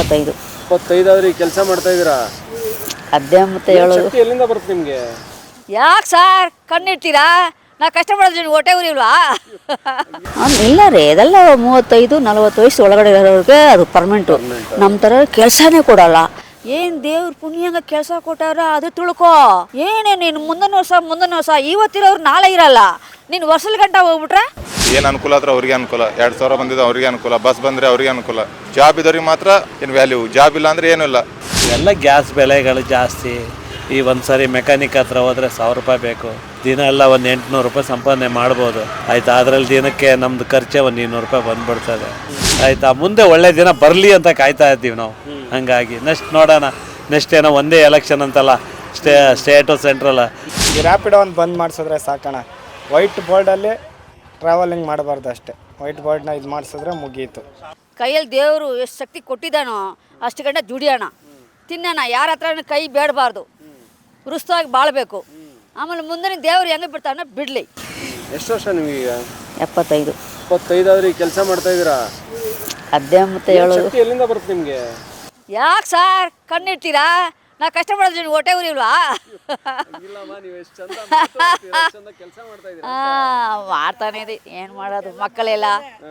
ಎಪ್ಪತ್ತೈದು ಇಪ್ಪತ್ತೈದಾದ್ರೂ ಈ ಕೆಲಸ ಮಾಡ್ತಾ ಇದೀರಾ ಅದೇ ಮತ್ತೆ ಹೇಳೋದು. ಶಕ್ತಿ ಎಲ್ಲಿಂದ ಬರುತ್ತೆ ನಿಮ್ಗೆ? ಯಾಕೆ ಸಾರ್? ಕಣ್ಣಿಡ್ತೀರಾ ನಾ ಕಷ್ಟಪಡೋದು ಹೊಟ್ಟೆ ಉರಿಲ್ವಾ ಇಲ್ಲ ರೀ ಇದೆಲ್ಲ ಮೂವತ್ತೈದು ನಲವತ್ತು ವಯಸ್ಸು ಒಳಗಡೆ ಇರೋರಿಗೆ ಅದು ಪರ್ಮನೆಂಟು ನಮ್ಮ ಥರ ಕೆಲಸನೇ ಕೊಡಲ್ಲ. ಏನು ದೇವ್ರ ಪುಣ್ಯಂಗ ಕೆಲಸ ಕೊಟ್ಟಾರ ಅದು ತುಳ್ಕೋ. ಏನೇ ನೀನು ಮುಂದಿನ ವರ್ಷ ಮುಂದಿನ ವರ್ಷ ಇವತ್ತಿರೋರು ನಾಳೆ ಇರಲ್ಲ. ನೀನು ವರ್ಷದ ಗಂಟ ಹೋಗ್ಬಿಟ್ರೆ? ಏನು ಅನುಕೂಲ ಆದ್ರೆ ಅವ್ರಿಗೆ ಅನುಕೂಲ. ಎರಡು ಸಾವಿರ ಬಂದಿದ್ದು ಅವ್ರಿಗೆ ಅನುಕೂಲ. ಬಸ್ ಬಂದರೆ ಅವ್ರಿಗೆ ಅನುಕೂಲ. ಜಾಬ್ ಇದ್ದವ್ರಿಗೆ ಮಾತ್ರ ಏನು ವ್ಯಾಲ್ಯೂ ಜಾಬ್ ಇಲ್ಲ ಅಂದರೆ ಏನೂ ಇಲ್ಲ. ಎಲ್ಲ ಗ್ಯಾಸ್ ಬೆಲೆಗಳು ಜಾಸ್ತಿ. ಈ ಒಂದು ಸಾರಿ ಮೆಕ್ಯಾನಿಕ್ ಹತ್ರ ಹೋದರೆ ಸಾವಿರ ರೂಪಾಯಿ ಬೇಕು. ದಿನ ಎಲ್ಲ ಒಂದು ಎಂಟುನೂರು ರೂಪಾಯಿ ಸಂಪಾದನೆ ಮಾಡ್ಬೋದು. ಆಯ್ತಾ? ಅದರಲ್ಲಿ ದಿನಕ್ಕೆ ನಮ್ದು ಖರ್ಚೆ ಒಂದು ಇನ್ನೂರು ರೂಪಾಯಿ ಬಂದ್ಬಿಡ್ತದೆ. ಆಯ್ತಾ? ಮುಂದೆ ಒಳ್ಳೆ ದಿನ ಬರಲಿ ಅಂತ ಕಾಯ್ತಾ ಇದ್ದೀವಿ ನಾವು. ಹಂಗಾಗಿ ನೆಕ್ಸ್ಟ್ ನೋಡೋಣ. ನೆಕ್ಸ್ಟ್ ಏನೋ ಒಂದೇ ಎಲೆಕ್ಷನ್ ಅಂತಲ್ಲ. ಸ್ಟೇ ಸ್ಟೇಟು ಸೆಂಟ್ರಲ್ ಈ ರ್ಯಾಪಿಡೋ ಒಂದು ಬಂದ್ ಮಾಡಿಸಿದ್ರೆ ಸಾಕಣ ವೈಟ್ ಬೋರ್ಡಲ್ಲಿ ಟ್ರಾವೆಲಿಂಗ್ ಮಾಡಬಾರ್ದು ಅಷ್ಟೇ. ವೈಟ್ ಬೋರ್ಡ್ನ ಇದು ಮಾಡಿಸಿದ್ರೆ ಮುಗೀತು. ಕೈಯಲ್ಲಿ ದೇವರು ಎಷ್ಟು ಶಕ್ತಿ ಕೊಟ್ಟಿದ್ದಾನೋ ಅಷ್ಟು ಗಂಟೆ ದುಡಿಯೋಣ. ತಿನ್ನೋಣ ಯಾರ ಹತ್ರ ಕೈ ಬೇಡಬಾರ್ದು. ರುಸ್ತವಾಗಿ ಬಾಳಬೇಕು. ಆಮೇಲೆ ಮುಂದಿನ ದೇವ್ರು ಹೆಂಗೆ ಬಿಡ್ತಾನೆ ಬಿಡಲಿ. ಎಷ್ಟು ವರ್ಷ ನಿಮಗೀಗ ಎಪ್ಪತ್ತೈದು. ಇಪ್ಪತ್ತೈದಾದ್ರೂ ಈ ಕೆಲಸ ಮಾಡ್ತಾ ಇದ್ದೀರಾ? ಅದೇ ಮತ್ತೆ ಹೇಳೋದು. ಶಕ್ತಿ ಎಲ್ಲಿಂದ ಬರುತ್ತೆ ನಿಮಗೆ? ಯಾಕೆ ಸಾರ್ ಕಣ್ಣಿಡ್ತೀರಾ? ನಾ ಕಷ್ಟಪಡೋದು ಹೊಟ್ಟೆ ಉರಿಲ್ವಾ? ಇಲ್ಲಮ್ಮ ನೀವು ಎಷ್ಟು ಉರಿಲ್ವಾ ಮಾಡ್ತಾನೆ ಇದೆ ಏನು ಮಾಡೋದು? ಮಕ್ಕಳೆಲ್ಲ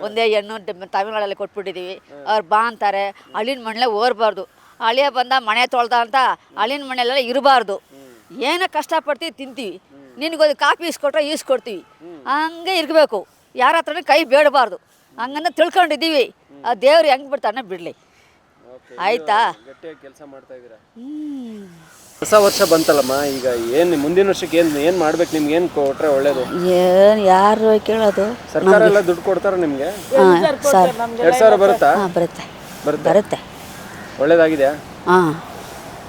ಒಂದೇ ಹೆಣ್ಣು ತಮಿಳುಗಳಲ್ಲಿ ತಮಿಳ್ನಾಡಲ್ಲಿ ಕೊಟ್ಬಿಟ್ಟಿದ್ದೀವಿ ಅವ್ರು ಬಾ ಅಂತಾರೆ ಅಳಿನ ಮಣ್ಣೆ ಓರ್ಬಾರ್ದು. ಅಳಿಯ ಬಂದ ಮನೆ ತೊಳ್ದ ಅಂತ ಅಳಿನ ಮನೆಯಲ್ಲೆಲ್ಲ ಇರಬಾರ್ದು. ಏನೋ ಕಷ್ಟಪಡ್ತೀವಿ ತಿಂತೀವಿ. ನಿನಗೊಂದು ಕಾಫಿ ಇಸ್ಕೊಟ್ರೆ ಈಸ್ಕೊಡ್ತೀವಿ. ಹಂಗೆ ಇರಬೇಕು. ಯಾರ ಹತ್ರನೂ ಕೈ ಬೇಡಬಾರ್ದು. ಹಂಗನ್ನ ತಿಳ್ಕೊಂಡಿದ್ದೀವಿ. ಆ ದೇವ್ರು ಹೆಂಗೆ ಬಿಡ್ತಾನೆ ಬಿಡಲಿ. ಆಯ್ತಾ? ಗಟ್ಟಿಯಾಗಿ ಕೆಲಸ ಮಾಡ್ತಾ ಇದೀರಾ ಹ್ಞೂ ಹೊಸ ವರ್ಷ ಬಂತಲ್ಲಮ್ಮ ಈಗ ಏನು ಮುಂದಿನ ವರ್ಷಕ್ಕೆ ಏನು ಏನು ಮಾಡ್ಬೇಕು ನಿಮ್ಗೆ? ಏನು ಕೊಟ್ರೆ ಒಳ್ಳೇದು? ಏನು ಯಾರು ಕೇಳೋದು? ಸರ್ಕಾರ ಎಲ್ಲ ದುಡ್ಡು ಕೊಡ್ತಾರ ನಿಮ್ಗೆ? ಎರಡ್ ಸರ್. ಎರಡು ಸಾವಿರ ಬರುತ್ತಾ? ಹಾಂ ಬರುತ್ತೆ. ಬರುತ್ತೆ? ಬರುತ್ತೆ. ಒಳ್ಳೇದಾಗಿದೆ ಹಾಂ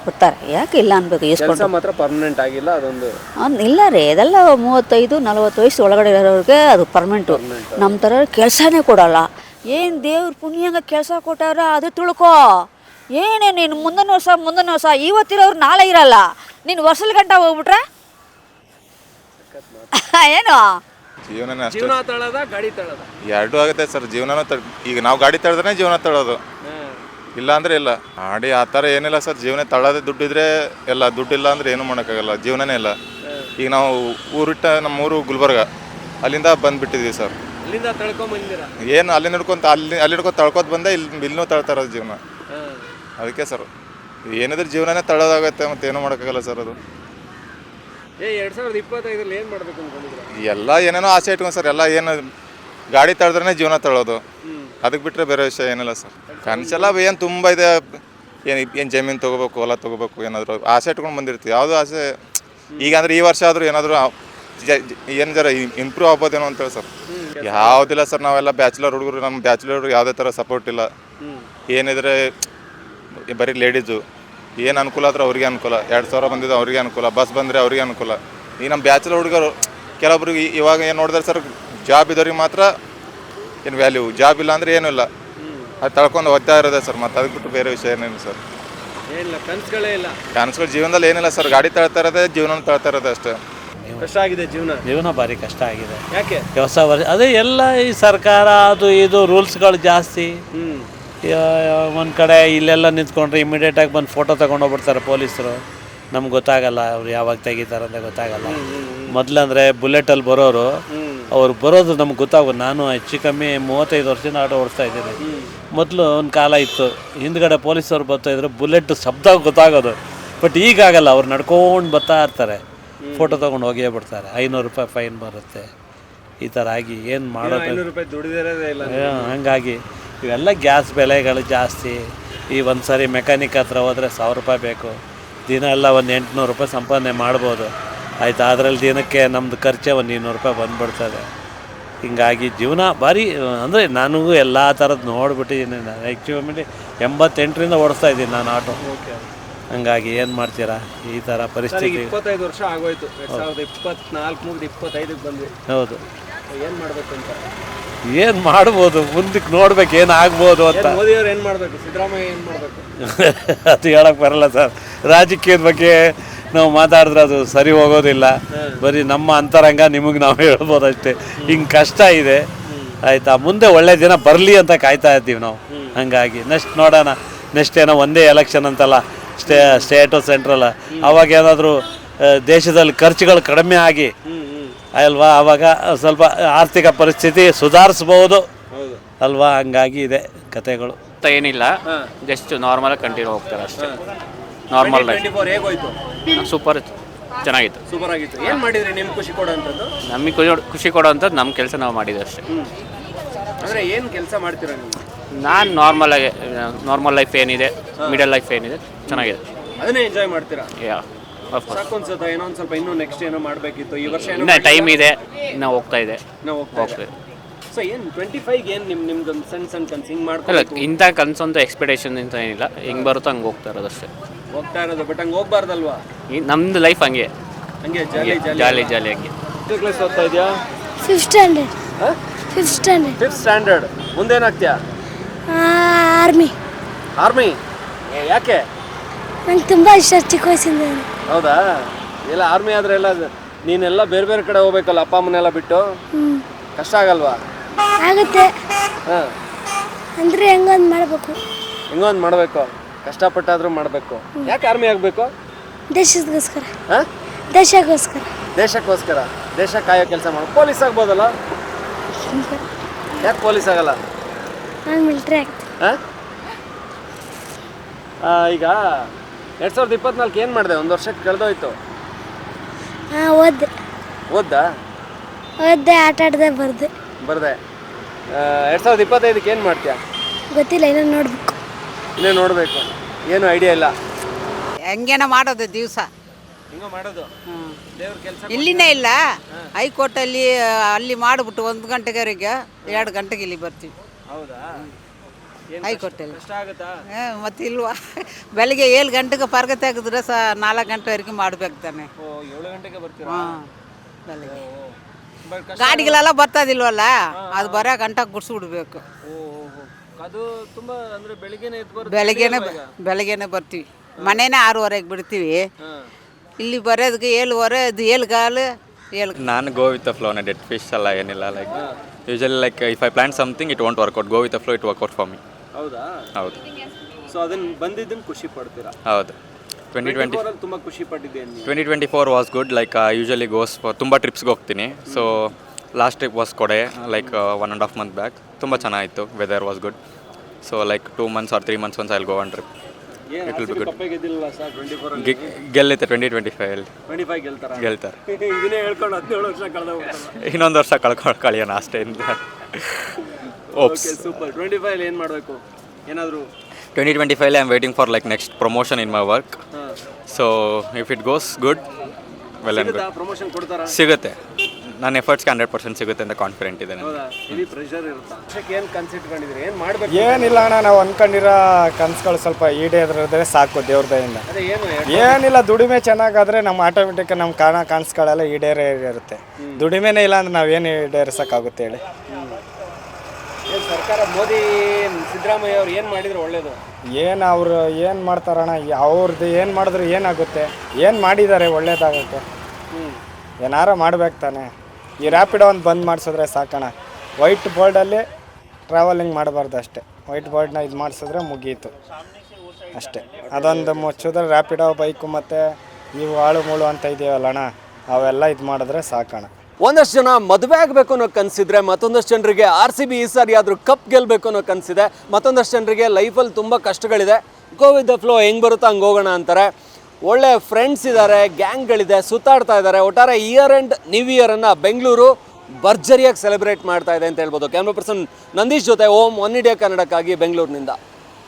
ಕೊಡ್ತಾರೆ. ಯಾಕೆ ಇಲ್ಲ ಅನ್ಬೇಕು? ಕೆಲಸ ಇಸ್ಕೊಂಡು ಮಾತ್ರ ಪರ್ಮನೆಂಟ್ ಆಗಿಲ್ಲ ಅದೊಂದು ಅವ್ನ್ ಇಲ್ಲ ರೀ. ಇದೆಲ್ಲ ಮೂವತ್ತೈದು ನಲವತ್ತು ವಯಸ್ಸು ಒಳಗಡೆ ಇರೋರಿಗೆ ಅದು ಪರ್ಮನೆಂಟ್ ನಮ್ಮ ಥರ ಕೆಲಸನೇ ಕೊಡಲ್ಲ. ಏನು ದೇವ್ರ ಪುಣ್ಯಂಗ ಕೆಲಸ ಕೊಟ್ಟಾರ ಅದು ತುಳ್ಕೋ. ಏನೇ ನೀನು ಮುಂದಿನ ವರ್ಷ ಮುಂದಿನ ವರ್ಷ ಇವತ್ತಿರೋರು ನಾಳೆ ಇರಲ್ಲ. ನೀನು ವರ್ಷದ ಗಂಟ ಹೋಗ್ಬಿಟ್ರೆ? ಏನು? ಜೀವನನೇ ಅಷ್ಟೇ. ಜೀವನ ತಳದ ಗಾಡಿ ತಳದ. ಎರಡೂ ಆಗುತ್ತೆ ಸರ್ ಜೀವನನೂ ತ ಈಗ ನಾವು ಗಾಡಿ ತಳ್ಳದ್ರೆ ಜೀವನ ತಳೋದು. ಇಲ್ಲ ಅಂದ್ರೆ ಇಲ್ಲ. ಗಾಡಿ ಆ ಥರ ಏನಿಲ್ಲ ಸರ್ ಜೀವನ ತಳ್ಳೋದೇ ದುಡ್ಡಿದ್ರೆ ಎಲ್ಲ ದುಡ್ಡಿಲ್ಲ ಅಂದ್ರೆ ಏನು ಮಾಡೋಕ್ಕಾಗಲ್ಲ ಜೀವನನೇ ಇಲ್ಲ. ಈಗ ನಾವು ಊರಿಟ್ಟ ನಮ್ಮ ಊರು ಗುಲ್ಬರ್ಗ ಅಲ್ಲಿಂದ ಬಂದುಬಿಟ್ಟಿದ್ವಿ ಸರ್. ಅಲ್ಲಿಂದ ತಳ್ಕೊಂಡ್ ಬಂದಿರಾ ಏನು ಅಲ್ಲಿ ನಡ್ಕೊಂತ ಅಲ್ಲಿ ಅಲ್ಲಿ ಹಿಡ್ಕೊ ತಳ್ಕೊತ ಬಂದೆ ಇಲ್ಲಿ ಇಲ್ಲೂ ತಳ್ತಾರ ಜೀವನ. ಅದಕ್ಕೆ ಸರ್ ಏನಿದ್ರೆ ಜೀವನನೇ ತಳ್ಳೋದಾಗತ್ತೆ ಮತ್ತೆ ಏನೂ ಮಾಡೋಕ್ಕಾಗಲ್ಲ ಸರ್ ಅದು. ಏ ಎರಡ್ ಸಾವಿರದ ಇಪ್ಪತ್ತೈದರಲ್ಲಿ ಏನ್ ಮಾಡ್ಬೇಕು ಅನ್ಕೊಂಡಿದ್ರ ಎಲ್ಲ ಏನೇನೋ ಆಸೆ ಇಟ್ಕೊಂಡು ಸರ್ ಎಲ್ಲ ಏನು ಗಾಡಿ ತಳ್ದ್ರೆ ಜೀವನ ತಳ್ಳೋದು. ಅದಕ್ಕೆ ಬಿಟ್ಟರೆ ಬೇರೆ ವಿಷಯ ಏನಿಲ್ಲ ಸರ್. ಕನಸೆಲ್ಲ ಏನು ತುಂಬ ಇದೆ ಏನು ಏನು ಜಮೀನು ತೊಗೋಬೇಕು ಹೊಲ ತೊಗೋಬೇಕು ಏನಾದರೂ ಆಸೆ ಇಟ್ಕೊಂಡು ಬಂದಿರ್ತೀವಿ. ಯಾವುದು ಆಸೆ? ಈಗ ಅಂದರೆ ಈ ವರ್ಷ ಆದರೂ ಏನಾದರೂ ಏನು ಜರ ಇಂಪ್ರೂವ್ ಆಗ್ಬೋದೇನೋ ಅಂತೇಳಿ ಸರ್. ಯಾವುದಿಲ್ಲ ಸರ್ ನಾವೆಲ್ಲ ಬ್ಯಾಚುಲರ್ ಹುಡುಗರು ನಮ್ಮ ಬ್ಯಾಚುಲರ್ ಹುಡುಗರು ಯಾವುದೇ ಥರ ಸಪೋರ್ಟ್ ಇಲ್ಲ. ಏನಿದ್ರೆ ಬರೀ ಲೇಡೀಸು ಏನು ಅನುಕೂಲ ಆದ್ರೆ ಅವ್ರಿಗೆ ಅನುಕೂಲ. ಎರಡು ಸಾವಿರ ಬಂದಿದ್ದು ಅವ್ರಿಗೆ ಅನುಕೂಲ. ಬಸ್ ಬಂದರೆ ಅವ್ರಿಗೆ ಅನುಕೂಲ. ಈ ನಮ್ಮ ಬ್ಯಾಚುಲರ್ ಹುಡುಗರು ಕೆಲವೊಬ್ರಿಗೆ ಇವಾಗ ಏನು ನೋಡಿದ್ರೆ ಸರ್ ಜಾಬ್ ಇದ್ದವ್ರಿಗೆ ಮಾತ್ರ ಏನು ವ್ಯಾಲ್ಯೂ ಜಾಬ್ ಇಲ್ಲ ಅಂದರೆ ಏನೂ ಇಲ್ಲ. ಅದು ತಳ್ಕೊಂಡು ಒತ್ತಾ ಇರೋದೆ ಸರ್ ಮತ್ತು ಅದಕ್ಕೆ ಬಿಟ್ಟು ಬೇರೆ ವಿಷಯ ಏನೇನು ಸರ್ ಏನಿಲ್ಲ ಕನ್ಸುಗಳೇ ಇಲ್ಲ. ಕನಸುಗಳು ಜೀವನದಲ್ಲಿ ಏನಿಲ್ಲ ಸರ್ ಗಾಡಿ ತಳ್ತಾ ಇರೋದೇ ಜೀವನ ತಳ್ತಾ ಇರೋದೇ ಅಷ್ಟೇ. ಕಷ್ಟ ಆಗಿದೆ ಜೀವನ. ಜೀವನ ಭಾರಿ ಕಷ್ಟ ಆಗಿದೆ. ಯಾಕೆ? ಹೊಸ ವರ್ಷ ಅದೇ ಎಲ್ಲ ಈ ಸರ್ಕಾರ ಅದು ಇದು ರೂಲ್ಸ್ಗಳು ಜಾಸ್ತಿ. ಒಂದು ಕಡೆ ಇಲ್ಲೆಲ್ಲ ನಿಂತ್ಕೊಂಡ್ರೆ ಇಮಿಡಿಯೇಟಾಗಿ ಬಂದು ಫೋಟೋ ತೊಗೊಂಡೋಗ್ಬಿಡ್ತಾರೆ ಪೊಲೀಸರು. ನಮ್ಗೆ ಗೊತ್ತಾಗಲ್ಲ ಅವ್ರು ಯಾವಾಗ ತೆಗಿತಾರೆ ಅಂತ ಗೊತ್ತಾಗಲ್ಲ. ಮೊದಲಂದರೆ ಬುಲೆಟಲ್ಲಿ ಬರೋರು ಅವ್ರು ಬರೋದು ನಮ್ಗೆ ಗೊತ್ತಾಗೋ ನಾನು ಹೆಚ್ಚು ಕಮ್ಮಿ ಮೂವತ್ತೈದು ವರ್ಷದಿಂದ ಆಟೋ ಓಡಿಸ್ತಾ ಇದ್ದೀನಿ. ಮೊದಲು ಒಂದು ಕಾಲ ಇತ್ತು. ಹಿಂದ್ಗಡೆ ಪೊಲೀಸವ್ರು ಬರ್ತಾ ಇದ್ರು. ಬುಲೆಟ್ ಶಬ್ದ ಗೊತ್ತಾಗೋದು. ಬಟ್ ಈಗಾಗಲ್ಲ ಅವ್ರು ನಡ್ಕೊಂಡು ಬರ್ತಾ ಇರ್ತಾರೆ. ಫೋಟೋ ತೊಗೊಂಡು ಹೋಗೇ ಬಿಡ್ತಾರೆ. ಐನೂರು ರೂಪಾಯಿ ಫೈನ್ ಬರುತ್ತೆ. ಈ ಥರ ಆಗಿ ಏನು ಮಾಡೋದು? ರೂಪಾಯಿ ದುಡಿದಿರೋದೇ ಇಲ್ಲ ಹಂಗಾಗಿ ಇವೆಲ್ಲ ಗ್ಯಾಸ್ ಬೆಲೆಗಳು ಜಾಸ್ತಿ. ಈ ಒಂದು ಸಾರಿ ಮೆಕ್ಯಾನಿಕ್ ಹತ್ರ ಹೋದರೆ ಸಾವಿರ ರೂಪಾಯಿ ಬೇಕು. ದಿನ ಎಲ್ಲ ಒಂದು ಎಂಟುನೂರು ರೂಪಾಯಿ ಸಂಪಾದನೆ ಮಾಡ್ಬೋದು. ಆಯ್ತು? ಅದರಲ್ಲಿ ದಿನಕ್ಕೆ ನಮ್ಮದು ಖರ್ಚೆ ಒಂದು ಇನ್ನೂರು ರೂಪಾಯಿ ಬಂದುಬಿಡ್ತದೆ. ಹಿಂಗಾಗಿ ಜೀವನ ಭಾರಿ ಅಂದರೆ ನನಗೂ ಎಲ್ಲ ಥರದ್ದು ನೋಡ್ಬಿಟ್ಟಿದ್ದೀನಿ ನಾನು ಆ್ಯಕ್ಚುಲಿ ಎಂಬತ್ತೆಂಟರಿಂದ ಓಡಿಸ್ತಾ ಇದ್ದೀನಿ ನಾನು ಆಟೋ. ಹಂಗಾಗಿ ಏನು ಮಾಡ್ತೀರಾ? ಈ ಥರ ಪರಿಸ್ಥಿತಿ. ಇಪ್ಪತ್ತೈದು ವರ್ಷ ಆಗೋಯ್ತು. ಎರಡು ಸಾವಿರದ ಇಪ್ಪತ್ನಾಲ್ಕು ಮುಗಿದು ಇಪ್ಪತ್ತೈದಕ್ಕೆ ಬಂದ್ವಿ. ಹೌದು. ಏನು ಮಾಡಬೇಕು ಅಂತ? ಏನು ಮಾಡ್ಬೋದು? ಮುಂದಕ್ಕೆ ನೋಡ್ಬೇಕು ಏನು ಆಗ್ಬೋದು ಅಂತ. ಮೋದಿಯವ್ರು ಏನ್ ಮಾಡ್ಬೇಕು? ಸಿದ್ದರಾಮಯ್ಯ ಏನು ಮಾಡಬೇಕು? ಅದು ಹೇಳಕ್ ಬರಲ್ಲ ಸರ್. ರಾಜಕೀಯದ ಬಗ್ಗೆ ನಾವು ಮಾತಾಡಿದ್ರೆ ಅದು ಸರಿ ಹೋಗೋದಿಲ್ಲ. ಬರೀ ನಮ್ಮ ಅಂತರಂಗ ನಿಮಗೆ ನಾವು ಹೇಳ್ಬೋದು ಅಷ್ಟೇ. ಹಿಂಗೆ ಕಷ್ಟ ಇದೆ. ಆಯ್ತಾ? ಮುಂದೆ ಒಳ್ಳೆ ದಿನ ಬರಲಿ ಅಂತ ಕಾಯ್ತಾ ಇದ್ದೀವಿ ನಾವು. ಹಂಗಾಗಿ ನೆಕ್ಸ್ಟ್ ನೋಡೋಣ. ನೆಕ್ಸ್ಟ್ ಏನೋ ಒಂದೇ ಎಲೆಕ್ಷನ್ ಅಂತಲ್ಲ. ಸ್ಟೇ ಸ್ಟೇಟು ಸೆಂಟ್ರಲ್ ಅವಾಗ ಏನಾದರೂ ದೇಶದಲ್ಲಿ ಖರ್ಚುಗಳು ಕಡಿಮೆ ಆಗಿ ಅಲ್ವಾ? ಅವಾಗ ಸ್ವಲ್ಪ ಆರ್ಥಿಕ ಪರಿಸ್ಥಿತಿ ಸುಧಾರಿಸ್ಬೋದು. ಹೌದು. ಅಲ್ವಾ? ಹಂಗಾಗಿ ಇದೆ ಕತೆಗಳು. ಏನಿಲ್ಲ. ಜಸ್ಟ್ ನಾರ್ಮಲ್ ಕಂಟಿನ್ಯೂ ಹೋಗ್ತಾರೆ ಅಷ್ಟೇ. ನಾರ್ಮಲ್ ಲೈಫ್ ಸೂಪರ್ ಚೆನ್ನಾಗಿತ್ತು. ಸೂಪರ್ ಆಗಿತ್ತು. ಏನು ಮಾಡಿದ್ರಿ ನಿಮ್ಗೆ ಖುಷಿ ಕೊಡೋಂಥದ್ದು? ನಮಗೆ ಖುಷಿ ಖುಷಿ ಕೊಡೋವಂಥದ್ದು ನಮ್ಮ ಕೆಲಸ ನಾವು ಮಾಡಿದ್ದು ಅಷ್ಟೇ. ಅಂದರೆ ಏನು ಕೆಲಸ ಮಾಡ್ತೀರಾ ನೀವು? ನಾನು ನಾರ್ಮಲ್ ಆಗಿ ನಾರ್ಮಲ್ ಲೈಫ್ ಏನಿದೆ ಮಿಡಲ್ ಲೈಫ್ ಏನಿದೆ ಚೆನ್ನಾಗಿದೆ. ಅದನ್ನೇ ಎಂಜಾಯ್ ಮಾಡ್ತೀರಾ? ಯಾ ಸಾಕು ಅನ್ಸುತ್ತಾ ಏನೋ ಒಂದ್ ಸ್ವಲ್ಪ ಇನ್ನೂ ನೆಕ್ಸ್ಟ್ ಏನೋ ಮಾಡಬೇಕಿತ್ತು ಈ ವರ್ಷ ಏನೋ ಇನ್ನು ಟೈಮ್ ಇದೆ ಇನ್ನು ಹೋಗ್ತಾ ಇದೆ. ನಾವು ಹೋಗ್ತಾ ಹೋಗ್ತಾ ಇದೆ ಸೊ ಏನ್ ಟ್ವೆಂಟಿ ಫೈವ್ ಏನು ನಿಮ್ಮ ನಿಮ್ದೊಂದು ಸಣ್ಣ ಸಣ್ಣ ಕನ್ಸು ಹಿಂಗ್ ಅಲ್ಲ ಮಾಡ್ಕೊಂಡು ಇಂಥ ಕನ್ಸಂತ ಎಕ್ಸ್ಪೆಕ್ಟೇಷನ್ ಅಂತ ಏನಿಲ್ಲ ಹೆಂಗೆ ಬರುತ್ತೋ ಹಂಗೆ ಹೋಗ್ತಾ ಇರೋದಷ್ಟೇ ಹೋಗ್ತಾ ಇರೋದು ಬಟ್ ಹಂಗೆ ಹೋಗ್ಬಾರ್ದಲ್ವಾ? ಈ ನಮ್ದು ಲೈಫ್ ಹಂಗೆ. ಹಂಗೆ ಜಾಲಿ ಜಾಲಿ ಜಾಲಿ ಜಾಲಿ ಹಂಗೆ. ಕ್ಲಾಸ್ ಓದ್ತಾ ಇದೆಯಾ? Fifth standard fifth standard fifth standard ಮುಂದೆ ಏನಾಗ್ತೀಯಾ ಆರ್ಮಿ ಆರ್ಮಿ ಯಾಕೆ? ನಂಗೆ ತುಂಬ ಇಷ್ಟ ಚಿಕ್ಕ ವಯಸ್ಸಿಂದ. ಹೌದಾ? ಎಲ್ಲ ಆರ್ಮಿ ಆದ್ರೆ ಎಲ್ಲ ನೀನೆಲ್ಲ ಬೇರೆ ಬೇರೆ ಕಡೆ ಹೋಗ್ಬೇಕಲ್ಲ ಅಪ್ಪ ಅಮ್ಮನೆಲ್ಲ ಬಿಟ್ಟು? ಕಷ್ಟ ಆಗಲ್ವಾ? ಆಗುತ್ತೆ. ಹಾಂ. ಅಂದರೆ ಹೆಂಗೊಂದು ಮಾಡಬೇಕು. ಹೆಂಗೊಂದು ಮಾಡಬೇಕು? ಕಷ್ಟಪಟ್ಟಾದ್ರೂ ಮಾಡಬೇಕು. ಯಾಕೆ ಆರ್ಮಿ ಆಗಬೇಕು? ದೇಶಕ್ಕೋಸ್ಕರ. ಹಾಂ? ದೇಶಕ್ಕೋಸ್ಕರ. ದೇಶಕ್ಕೋಸ್ಕರ. ದೇಶ ಕಾಯೋ ಕೆಲಸ ಮಾಡು. ಪೊಲೀಸ್ ಆಗ್ಬೋದಲ್ಲ? ಯಾಕೆ ಪೊಲೀಸ್ ಆಗಲ್ಲ? ನಾನು ಮಿಲ್ಟ್ರಿ ಆಗ್ತೀನಿ. ಹಾಂ? ಈಗ ಎರಡು ಸಾವಿರದ ಇಪ್ಪತ್ನಾಲ್ಕು ಏನು ಮಾಡಿದೆ? ಒಂದು ವರ್ಷಕ್ಕೆ ಕಳೆದೋಯ್ತು. ಹಾಂ ಓದ್ದೆ. ಓದ್ದಾ? ಓದ್ದೆ ಆಟ ಆಡ್ದೆ ಬರ್ದೆ. ಬರ್ದೆ. ಎರಡು ಸಾವಿರದ ಇಪ್ಪತ್ತೈದಕ್ಕೆ ಏನು ಮಾಡ್ತೀಯ? ಗೊತ್ತಿಲ್ಲ ಏನೋ ನೋಡಬೇಕು. ಇನ್ನೇ ನೋಡಬೇಕು. ಏನು ಐಡಿಯಾ ಇಲ್ಲ. ಹೆಂಗೇನ ಮಾಡೋದು ದಿವಸ. ಹಿಂಗ ಮಾಡೋದು? ದೇವ್ರ ಕೆಲಸ ಇಲ್ಲಿನೇ ಇಲ್ಲ. ಹೈಕೋರ್ಟಲ್ಲಿ ಅಲ್ಲಿ ಮಾಡಿಬಿಟ್ಟು ಒಂದು ಗಂಟೆಗೆ ಎರಡು ಗಂಟೆಗೆ ಇಲ್ಲಿ ಬರ್ತೀವಿ. ಹೌದಾ? ಹೈಕೋರ್ಟಲ್ಲಿ ಕಷ್ಟ? ಆಗುತ್ತಾ? ಮತ್ತೆ ಇಲ್ವಾ? ಬೆಳಿಗ್ಗೆ ಏಳು ಗಂಟೆಗೆ ಪರ್ಗ ತೆಗೆದ್ರೆ ಸ ನಾಲ್ಕು ಗಂಟೆವರೆಗೆ ಮಾಡ್ಬೇಕು ತಾನೆ. ಓ ಏಳು ಗಂಟೆಗೆ ಬರ್ತೀರಾ? ಹಾಂ ಬೆಳಿಗ್ಗೆ. ಬಟ್ ಕಷ್ಟ ಗಾಡಿಗಳೆಲ್ಲ ಬರ್ತದಿಲ್ವಲ್ಲ ಅದು ಬರೋ ಗಂಟೆ ಗುಡ್ಸ್ಬಿಡ್ಬೇಕು ಓ ಓ, ಓ. ಅದು ತುಂಬಾ ಅಂದ್ರೆ ಬೆಳಿಗ್ಗೆನೆ ಎದ್ದು ಬೆಳಗ್ಗೆನೆ ಬ- ಬೆಳಗ್ಗೆನೆ ಬರ್ತೀವಿ. ಮನೇನೆ ಆರೂವರೆಗೆ ಬಿಡ್ತೀವಿ. ಹಾಂ. ಇಲ್ಲಿ ಬರೋದಕ್ಕೆ ಏಳುವರೆ ಅದು ಏಳು ಕಾಲು ಏಳು ನಾನು go with the flow dead fish ಅಲ್ಲ ಏನಿಲ್ಲ like usually like if I plan something it won't work out go with the flow it work out for me ಹೌದಾ? ಹೌದು. ಸೊ ಅದನ್ನ ಬಂದಿದ್ದನ್ನ ಖುಷಿ ಪಡ್ತೀರಾ? ಹೌದು. ಟ್ವೆಂಟಿ ಟ್ವೆಂಟಿ ಫೋರಲ್ಲಿ ತುಂಬಾ ಖುಷಿ ಪಟ್ಟಿದ್ದೇನೆ twenty twenty four was good like usually goes for ತುಂಬ ಟ್ರಿಪ್ಸ್ಗೆ ಹೋಗ್ತೀನಿ. ಸೊ ಲಾಸ್ಟ್ ಟ್ರಿಪ್ ವಾಸ್ ಕೊಡೆ like one and half month back ತುಂಬ ಚೆನ್ನಾಗಿತ್ತು. Weather was good so like two months or three months once I'll go one trip it will be good ಗೆಲ್ಲುತ್ತೆ twenty twenty ಫೈವಲ್ಲಿ twenty five ಗೆಲ್ತಾರ? ಗೆಲ್ತಾರೆ. ಇದನ್ನೇ ಹೇಳ್ಕೊಂಡು ಹದಿನೇಳು ವರ್ಷ ಕಳೆದ ಇನ್ನೊಂದು ವರ್ಷ ಕಳ್ಕೊಂಡು ಕಳಿಯೋಣ ಅಷ್ಟೇ ಓಪ್ಸ್ ಸೂಪರ್ ಟ್ವೆಂಟಿ ಫೈವ್ ಏನು ಮಾಡಬೇಕು? ಏನಾದರೂ? Twenty twenty five I am waiting for like next promotion in my work so if it goes good well and good promotion ಕೊಡ್ತಾರಾ? ಸಿಗುತ್ತೆ. ನನ್ನ ಎಫರ್ಟ್ಸ್ಗೆ ಹಂಡ್ರೆಡ್ ಪರ್ಸೆಂಟ್ ಸಿಗುತ್ತೆ ಅಂತ ಕಾನ್ಫಿಡೆಂಟ್ ಇದೆ ನನಗೆ ಹೌದಾ? ಇಲ್ಲಿ ಪ್ರೆಷರ್ ಇರುತ್ತಾ? ಏನು ಕನ್ಸಿಟ್ಕೊಂಡಿದ್ರಿ ಏನು ಮಾಡಬೇಕು? ಏನಿಲ್ಲ ಅಣ್ಣ ನಾವು ಅನ್ಕೊಂಡಿರೋ ಕನ್ಸುಗಳು ಸ್ವಲ್ಪ ಈಡೇರಿದ್ರೆ ಸಾಕು ದೇವ್ರ ದಯಿಂದ ಅದೇ ಏನು ಏನಿಲ್ಲ ದುಡಿಮೆ ಚೆನ್ನಾಗಾದ್ರೆ ನಮ್ಮ ಆಟೋಮೆಟಿಕ್ ನಮ್ಮ ಕಾಣ ಕಾಣಿಸ್ಗಳೆಲ್ಲ ಈಡೇರೇ ಇರುತ್ತೆ ದುಡಿಮೆನೇ ಇಲ್ಲ ಅಂದ್ರೆ ನಾವೇನು ಈಡೇರಿಸೋಕ್ಕಾಗುತ್ತೆ ಹೇಳಿ. ಸರ್ಕಾರ ಮೋದಿ ಸಿದ್ದರಾಮಯ್ಯ ಅವ್ರು ಏನು ಮಾಡಿದ್ರು ಒಳ್ಳೇದು? ಏನು ಅವರು ಏನು ಮಾಡ್ತಾರಣ್ಣ ಅವ್ರದ್ದು ಏನು ಮಾಡಿದ್ರು ಏನಾಗುತ್ತೆ? ಏನು ಮಾಡಿದ್ದಾರೆ ಒಳ್ಳೇದಾಗುತ್ತೆ? ಏನಾರ ಮಾಡ್ಬೇಕು ತಾನೆ. ಈ ರ್ಯಾಪಿಡೋ ಒಂದು ಬಂದ್ ಮಾಡಿಸಿದ್ರೆ ಸಾಕಣ. ವೈಟ್ ಬೋರ್ಡಲ್ಲಿ ಟ್ರಾವೆಲಿಂಗ್ ಮಾಡಬಾರ್ದು ಅಷ್ಟೇ. ವೈಟ್ ಬೋರ್ಡ್ನ ಇದು ಮಾಡಿಸಿದ್ರೆ ಮುಗೀತು. ಅಷ್ಟೇ. ಅದೊಂದು ಮುಚ್ಚಿದ್ರೆ ರ್ಯಾಪಿಡೋ ಬೈಕು ಮತ್ತು ಇವು ಆಳು ಮೂಳು ಅಂತ ಇದೆಯಲ್ಲಣ್ಣ ಅವೆಲ್ಲ ಇದು ಮಾಡಿದ್ರೆ ಸಾಕಣ. ಒಂದಷ್ಟು ಜನ ಮದುವೆ ಆಗಬೇಕು ಅನ್ನೋ ಕನಸಿದ್ರೆ, ಮತ್ತೊಂದಷ್ಟು ಜನರಿಗೆ ಆರ್ ಸಿ ಬಿ ಈ ಸಾರಿ ಆದರೂ ಕಪ್ ಗೆಲ್ಲಬೇಕು ಅನ್ನೋ ಕನಸಿದೆ. ಮತ್ತೊಂದಷ್ಟು ಜನರಿಗೆ ಲೈಫಲ್ಲಿ ತುಂಬ ಕಷ್ಟಗಳಿದೆ. ಗೋ ದ ಫ್ಲೋ ಹೆಂಗೆ ಬರುತ್ತೋ ಹಂಗೆ ಹೋಗೋಣ ಅಂತಾರೆ. ಒಳ್ಳೆ ಫ್ರೆಂಡ್ಸ್ ಇದ್ದಾರೆ ಗ್ಯಾಂಗ್ಗಳಿದೆ ಸುತ್ತಾಡ್ತಾ ಇದ್ದಾರೆ. ಒಟ್ಟಾರೆ ಇಯರ್ ಆ್ಯಂಡ್ ನ್ಯೂ ಇಯರನ್ನು ಬೆಂಗಳೂರು ಭರ್ಜರಿಯಾಗಿ ಸೆಲೆಬ್ರೇಟ್ ಮಾಡ್ತಾ ಇದೆ ಅಂತ ಹೇಳ್ಬೋದು. ಕ್ಯಾಮ್ರಾ ಪರ್ಸನ್ ನಂದೀಶ್ ಜೊತೆ ಓಮ್ ಒನ್ ಇಂಡಿಯಾ ಕನ್ನಡಕ್ಕಾಗಿ ಬೆಂಗಳೂರಿನಿಂದ.